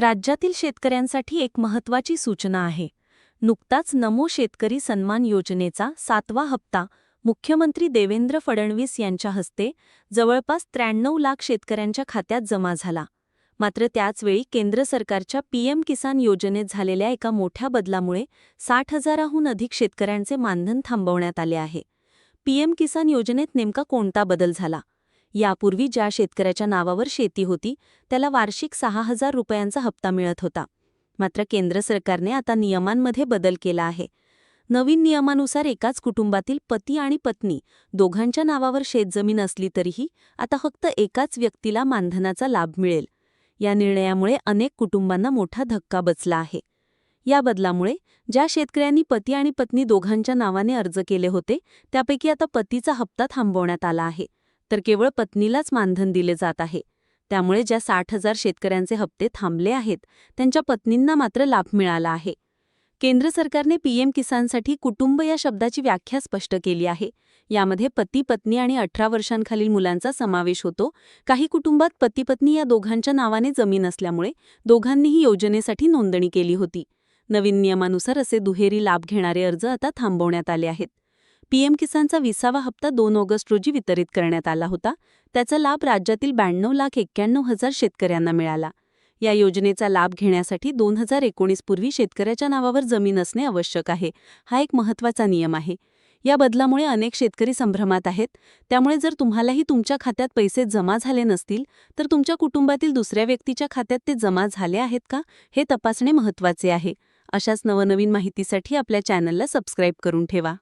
राज्यातील शेतकऱ्यांसाठी एक महत्त्वाची सूचना आहे. नुकताच नमो शेतकरी सन्मान योजनेचा सातवा हप्ता मुख्यमंत्री देवेंद्र फडणवीस यांच्या हस्ते जवळपास त्र्याण्णव लाख शेतकऱ्यांच्या खात्यात जमा झाला. मात्र त्याचवेळी केंद्र सरकारच्या पीएम किसान योजनेत झालेल्या एका मोठ्या बदलामुळे साठ हजाराहून अधिक शेतकऱ्यांचे मानधन थांबवण्यात आले आहे. पीएम किसान योजनेत नेमका कोणता बदल झाला? यापूर्वी ज्या शेतकऱ्याच्या नावावर शेती होती त्याला वार्षिक सहा हजार रुपयांचा हप्ता मिळत होता. मात्र केंद्र सरकारने आता नियमांमध्ये बदल केला आहे. नवीन नियमानुसार एकाच कुटुंबातील पती आणि पत्नी दोघांच्या नावावर शेतजमीन असली तरीही आता फक्त एकाच व्यक्तीला मानधनाचा लाभ मिळेल. या निर्णयामुळे अनेक कुटुंबांना मोठा धक्का बसला आहे. या बदलामुळे ज्या शेतकऱ्यांनी पती आणि पत्नी दोघांच्या नावाने अर्ज केले होते त्यापैकी आता पतीचा हप्ता थांबवण्यात आला आहे. तर केवळ पत्नीलाच मानधन दिले जात आहे. त्यामुळे ज्या साठ हजार शेतकऱ्यांचे हप्ते थांबले आहेत त्यांच्या पत्नींना मात्र लाभ मिळाला आहे. केंद्र सरकारने पीएम किसानसाठी कुटुंब या शब्दाची व्याख्या स्पष्ट केली आहे. यामध्ये पती पत्नी आणि अठरा वर्षांखालील मुलांचा समावेश होतो. काही कुटुंबात पती पत्नी या दोघांच्या नावाने जमीन असल्यामुळे दोघांनीही योजनेसाठी नोंदणी केली होती. नवीन नियमानुसार असे दुहेरी लाभ घेणारे अर्ज आता थांबवण्यात आले आहेत. पीएम किसानचा विसावा हप्ता दोन ऑगस्ट रोजी वितरित करण्यात आला होता. त्याचा लाभ राज्यातील ब्याण्णव लाख एक्क्याण्णव हजार शेतकऱ्यांना मिळाला. या योजनेचा लाभ घेण्यासाठी दोन हजार एकोणीस पूर्वी शेतकऱ्याच्या नावावर जमीन असणे आवश्यक आहे. हा एक महत्त्वाचा नियम आहे. या बदलामुळे अनेक शेतकरी संभ्रमात आहेत. त्यामुळे जर तुम्हालाही तुमच्या खात्यात पैसे जमा झाले नसतील तर तुमच्या कुटुंबातील दुसऱ्या व्यक्तीच्या खात्यात ते जमा झाले आहेत का हे तपासणे महत्त्वाचे आहे. अशाच नवनवीन माहितीसाठी आपल्या चॅनलला सबस्क्राईब करून ठेवा.